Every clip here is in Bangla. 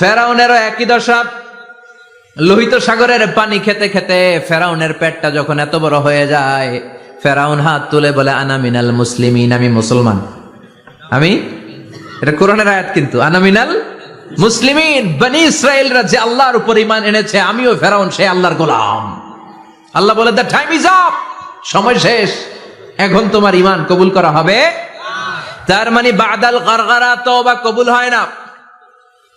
ফেরাউনেরও একই দশা। লোহিত সাগরের পানি খেতে খেতে ফেরাউনের পেটটা যখন এত বড় হয়ে যায়, ফেরাউন হাত তুলে বলে আনামিনাল মুসলিমিন, আমি মুসলমান। আমি? এটা কোরআনের আয়াত কিন্তু। আনামিনাল মুসলিমিন, বনি ইসরায়েলরা যে আল্লাহর উপর ইমান এনেছে, আমিও ফেরাউন, সে আল্লাহর গোলাম। আল্লাহ বলে দ্য টাইম ইজ আপ সময় শেষ। এখন তোমার ইমান কবুল করা হবে। তার মানে বাদাল গারগারা তওবা কবুল হয় না।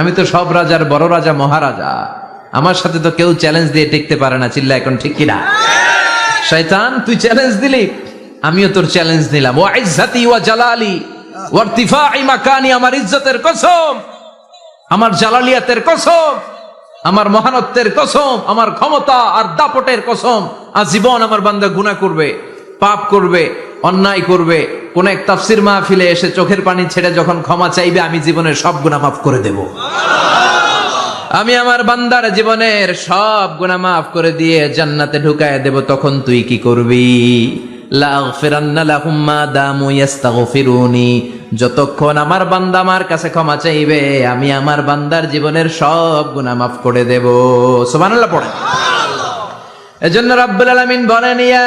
আমি তো সব রাজার বড় রাজা, মহারাজা। আমার সাথে তো কেউ চ্যালেঞ্জ দিয়ে টিকতে পারে না, চিল্লা, এখন ঠিক কিনা? শয়তান, তুই চ্যালেঞ্জ দিলি, আমিও তোর চ্যালেঞ্জ দিলাম ও ইজ্জাতি ওয়া জালালি, ওয়া ইরতিফাই মাকানি, আমার ইজ্জতের কসম, আমার জালালিয়াতের কসম, আমার মহানত্বের কসম, আমার ক্ষমতা আর দাপটের কসম। আজীবন আমার বান্দা গুনাহ করবে, পাপ করবে, অন্যায় করবে কোন এক তাফসির মাহফিলে এসে চোখের পানি ছেড়ে যখন ক্ষমা চাইবে, আমি জীবনের সব গুনাহ মাফ করে দেব। আমি আমার বান্দার জীবনের সব গুনাহ মাফ করে দিয়ে জান্নাতে ঢুকায় দেব, তখন তুই কি করবি? যতক্ষণ আমার বান্দা আমার কাছে ক্ষমা চাইবে, আমি আমার বান্দার জীবনের সব গুনাহ মাফ করে দেব। সুবহানাল্লাহ পড়ে। এজন্য রাব্বুল আলামিন বলেন, ইয়া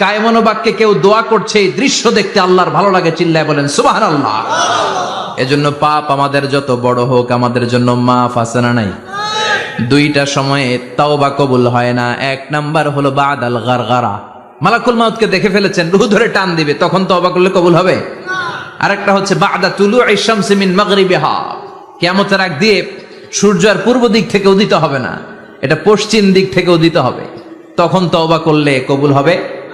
কায়মনো বাক্যে কেউ দোয়া করছে, এই দৃশ্য দেখতে আল্লাহর ভালো লাগে, চিল্লায় বলেন সুবাহান আল্লাহ এজন্য পাপ আমাদের যত বড় হোক, আমাদের জন্য মাফ আছে নাই? দুইটা সময়ে তাওবা কবুল হয় না, এক নাম্বার হলো বাদ আল গারগারা। মালাকুল মাউতকে দেখে ফেলেছেন, রুহু ধরে টান দিবে, তখন তওবা করলে কবুল হবে? আরেকটা হচ্ছে, বাদা তুলু ইশামসি মিন মাগরিবিহা। কিয়ামতের আগ দিয়ে সূর্য আর পূর্ব দিক থেকে উদিত হবে না, এটা পশ্চিম দিক থেকে উদিত হবে। তখন তওবা করলে কবুল হবে।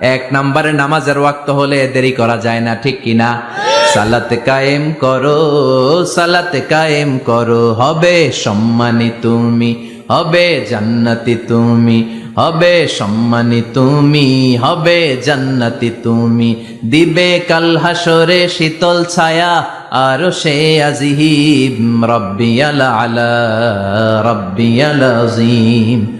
এক নম্বরে নামাজের ওয়াক্ত হলে দেরি করা যায় না, ঠিক কিনা? সালাতে কায়েম করো, সালাতে কায়েম করো। হবে সম্মানী তুমি, হবে জান্নাতি তুমি, হবে সম্মানী তুমি, হবে জান্নাতি তুমি। দিবে কাল হাসরে শীতল ছায়া, আর সে আজিহিব রব্বিয়াল আলা রব্বিয়াল আজিম।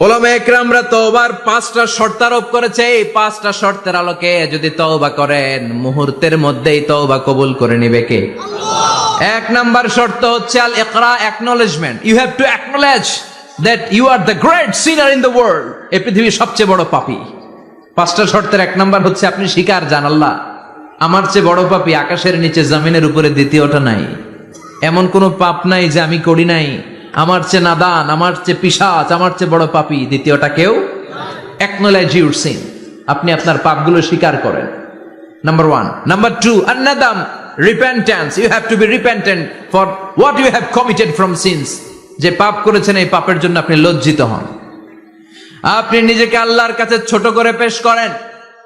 ওলামা একরামরা তওবার পাঁচটা শর্ত আরোপ করেছে। এই পাঁচটা শর্তের আলোকে যদি তওবা করেন মুহূর্তের মধ্যেই তওবা কবুল করে নিবে কে? এক নাম্বার শর্ত হচ্ছে আল ইকরা acknowledgement you have to acknowledge that you are the great sinner in the world এই পৃথিবীর সবচেয়ে বড় পাপী। পাঁচটা শর্তের এক নাম্বার হচ্ছে আপনি স্বীকার জান আল্লাহ। আমার চেয়ে বড় পাপী আকাশের নিচে জমিনের উপরে দ্বিতীয়টা নাই। এমন কোনো পাপ নাই যে আমি করি নাই। আমার চেয়ে নাদান আমার চেয়ে পিসাচ আমার চেয়ে বড় পাপী দ্বিতীয়টা কেউ অ্যাকনোলেজ ইউর সিন আপনি আপনার পাপগুলো স্বীকার করেন Number one. Number two, anadam, repentance. You have to be repentant for what you have committed from sins. যে পাপ করেছেন এই পাপের জন্য আপনি লজ্জিত হন আপনি নিজেকে আল্লাহর কাছে ছোট করে পেশ করেন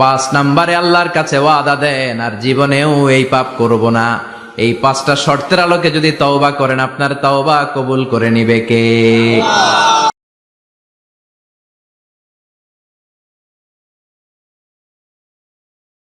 পাঁচ নাম্বারে আল্লাহর কাছে ওয়াদা দেন, আর জীবনেও এই পাপ করব না। এই পাঁচটা শর্তের আলোকে যদি তওবা করেন, আপনার তওবা কবুল করে নিবে কে?